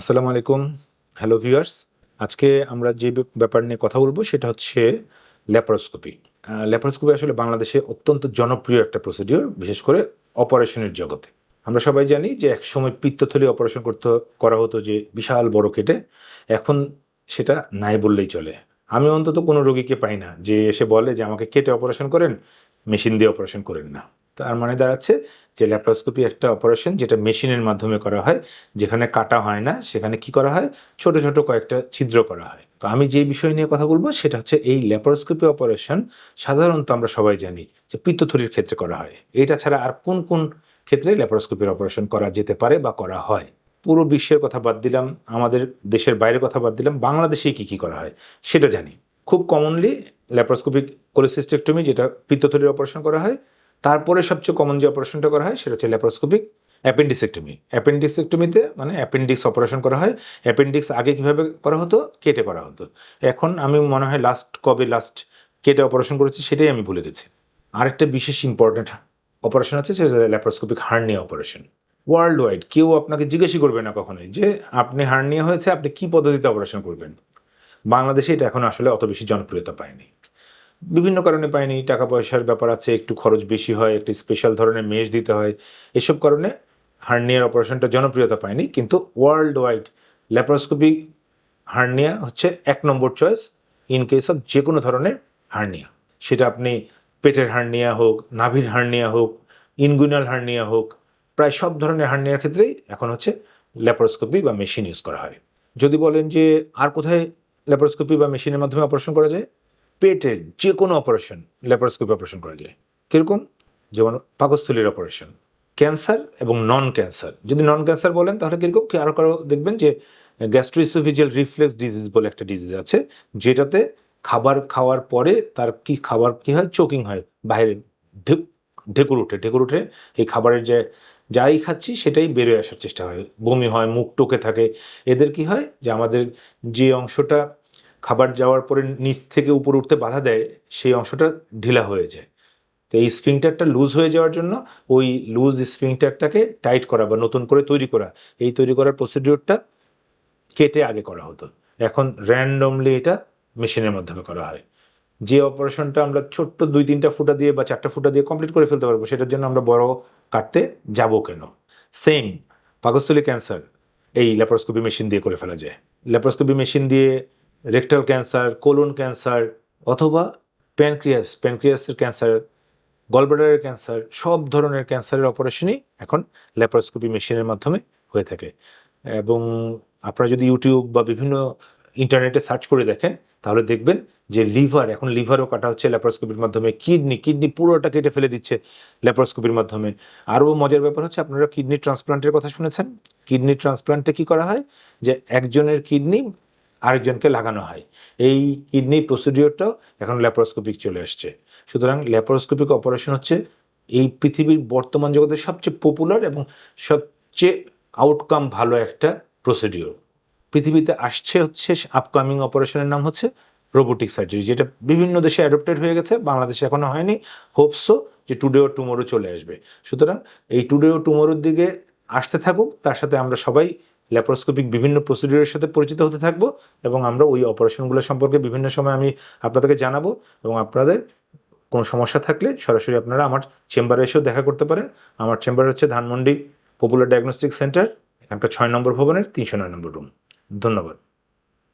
আসসালামু আলাইকুম। Hello viewers আজকে আমরা যে ব্যাপার নিয়ে কথা বলব, সেটা হচ্ছে ল্যাপারোস্কোপি। ল্যাপারোস্কোপি আসলে বাংলাদেশে অত্যন্ত জনপ্রিয় একটা প্রসিডিওর বিশেষ করে অপারেশনের জগতে। আমরা সবাই জানি যে এক সময় পিত্তথলি অপারেশন করতে, করা হতো যে বিশাল বড় কেটে, এখন সেটা নাই বললেই চলে। আমি অন্তত কোনো রোগীকে পাই না যে এসে বলে যে আমাকে কেটে অপারেশন করেন, মেশিন দিয়ে অপারেশন করেন না। তার মানে দাঁড়াচ্ছে যে ল্যাপারোস্কোপি একটা অপারেশন যেটা মেশিনের মাধ্যমে করা হয়, যেখানে কাটা হয় না, সেখানে কি করা হয়? ছোট ছোট কয়েকটা ছিদ্র করা হয়। তো আমি যে বিষয় নিয়ে কথা বলব, সেটা হচ্ছে এই ল্যাপারোস্কোপি অপারেশন সাধারণত আমরা সবাই জানি যে পিত্তথলির ক্ষেত্রে করা হয়। এটা ছাড়া আর কোন কোন ক্ষেত্রে ল্যাপারোস্কোপির অপারেশন করা যেতে পারে বা করা হয়? পুরো বিশ্বের কথা বাদ দিলাম, আমাদের দেশের বাইরের কথা বাদ দিলাম বাংলাদেশে কি কি করা হয়? সেটা জানি। খুব কমনলি ল্যাপারোস্কোপিক কোলেসিস্টেকটমি, যেটা পিত্তথলির অপারেশন করা হয় তারপরে সবচেয়ে কমন যে অপারেশনটা করা হয়, সেটা হচ্ছে ল্যাপারোস্কোপিক অ্যাপেন্ডিসেক্টমি অ্যাপেন্ডিসেক্টমিতে মানে অ্যাপেন্ডিক্স অপারেশন করা হয়। অ্যাপেন্ডিক্স আগে কীভাবে করা হতো? কেটে করা হতো। এখন আমি মনে হয় লাস্ট কবে লাস্ট কেটে অপারেশন করেছি, সেটাই আমি ভুলে গেছি। আরেকটা বিশেষ ইম্পর্ট্যান্ট অপারেশন আছে, সেটা laparoscopic hernia operation world wide কেউ আপনাকে জিজ্ঞেসই করবে না কখনোই যে আপনি হার্নিয়া হয়েছে, আপনি কি পদ্ধতিতে অপারেশন করবেন? বাংলাদেশে এটা এখন আসলে অত বেশি জনপ্রিয়তা পায়নি। বিভিন্ন কারণে পায়নি টাকা পয়সার ব্যাপার আছে, একটু খরচ বেশি হয়, একটি স্পেশাল ধরনের মেশ দিতে হয়, এসব কারণে হার্নিয়ার অপারেশনটা জনপ্রিয়তা পায়নি, কিন্তু ওয়ার্ল্ড ওয়াইড ল্যাপারোস্কোপি হার্নিয়া হচ্ছে এক number choice in case of যে কোনো ধরনের হার্নিয়া। সেটা আপনি পেটের হার্নিয়া হোক, নাভির হার্নিয়া হোক ইনগুইনাল হার্নিয়া হোক, প্রায় সব ধরনের হার্নিয়ার ক্ষেত্রেই এখন হচ্ছে ল্যাপারোস্কোপি বা মেশিন ইউজ করা হয়। যদি বলেন যে আর কোথায় ল্যাপারোস্কোপি বা মেশিনের মাধ্যমে অপারেশন করা যায়? পেটের যে কোনো অপারেশন ল্যাপারোস্কোপি অপারেশন করা যায়। কীরকম? যেমন পাকস্থলীর অপারেশন, ক্যান্সার এবং নন ক্যান্সার যদি নন ক্যান্সার বলেন, তাহলে কীরকম? আরও কারও দেখবেন যে গ্যাস্ট্রোইসোভিজিয়াল রিফ্লেক্স ডিজিজ বলে একটা ডিজিজ আছে, যেটাতে খাবার খাওয়ার পরে তার কি খাবার, কি হয়? চোকিং হয়। বাইরে ঢেকুর উঠে ঢেকুর উঠে এই খাবারের যে, যাই খাচ্ছি, সেটাই বেরোয় আসার চেষ্টা হয়। বমি হয়, মুখ টোকে থাকে। এদের কি হয়? যে আমাদের যে অংশটা খাবার যাওয়ার পরে নিচ থেকে উপরে উঠতে বাধা দেয়, সেই অংশটা ঢিলা হয়ে যায়। তো এই স্ফিংটারটা লুজ হয়ে যাওয়ার জন্য ওই লুজ স্ফিংটারটাকে টাইট করা বা নতুন করে তৈরি করা, এই তৈরি করার প্রসিডিওরটা কেটে আগে করা হতো। এখন র্যান্ডমলি এটা মেশিনের মাধ্যমে করা হয়। যে অপারেশনটা আমরা ছোট্ট দুই তিনটা ফুটা দিয়ে বা চারটা ফুটা দিয়ে কমপ্লিট করে ফেলতে পারব, সেটার জন্য আমরা বড় কাটতে যাব কেন? সেম পাকস্থলী ক্যান্সার, এই ল্যাপারোস্কোপি মেশিন দিয়ে করে ফেলা যায়। ল্যাপারোস্কোপি মেশিন দিয়ে রেকটাল ক্যান্সার কোলন ক্যান্সার অথবা প্যানক্রিয়াস প্যানক্রিয়াসের ক্যান্সার গলব্লাডারের ক্যান্সার সব ধরনের ক্যান্সারের অপারেশনই এখন ল্যাপারোস্কোপি মেশিনের মাধ্যমে হয়ে থাকে। এবং আপনারা যদি ইউটিউব বা বিভিন্ন ইন্টারনেটে সার্চ করে দেখেন, তাহলে দেখবেন যে লিভার এখন লিভারও কাটা হচ্ছে ল্যাপারোস্কোপির মাধ্যমে। কিডনি কিডনি পুরোটা কেটে ফেলে দিচ্ছে ল্যাপারোস্কোপির মাধ্যমে। আরও মজার ব্যাপার হচ্ছে, আপনারা কিডনি ট্রান্সপ্লান্টের কথা শুনেছেন? কিডনি ট্রান্সপ্লান্টে কি করা হয়? যে একজনের কিডনি আরেকজনকে লাগানো হয়। এই কিডনি প্রসিডিওরটাও এখন ল্যাপারোস্কোপিক চলে আসছে। সুতরাং ল্যাপারোস্কোপিক অপারেশন হচ্ছে এই পৃথিবীর বর্তমান জগতে সবচেয়ে পপুলার এবং সবচেয়ে আউটকাম ভালো একটা প্রসিডিওর পৃথিবীতে আসছে হচ্ছে আপকামিং অপারেশনের নাম হচ্ছে রোবোটিক সার্জারি যেটা বিভিন্ন দেশে অ্যাডপ্টেড হয়ে গেছে, বাংলাদেশে এখনও হয়নি। হোপসো যে টুডে ও টুমোরো চলে আসবে। সুতরাং এই টুডে ও টুমোরোর দিকে আসতে থাকুক, তার সাথে আমরা সবাই ল্যাপারোস্কোপিক বিভিন্ন প্রসিডিউরের সাথে পরিচিত হতে থাকব এবং আমরা ওই অপারেশনগুলো সম্পর্কে বিভিন্ন সময় আমি আপনাদেরকে জানাব এবং আপনাদের কোনো সমস্যা থাকলে সরাসরি আপনারা আমার চেম্বারে এসেও দেখা করতে পারেন। আমার চেম্বার হচ্ছে ধানমন্ডি পপুলার ডায়াগনস্টিক সেন্টার এখানকার ছয় নম্বর ভবনের তিনশো নয় নম্বর রুম ধন্যবাদ।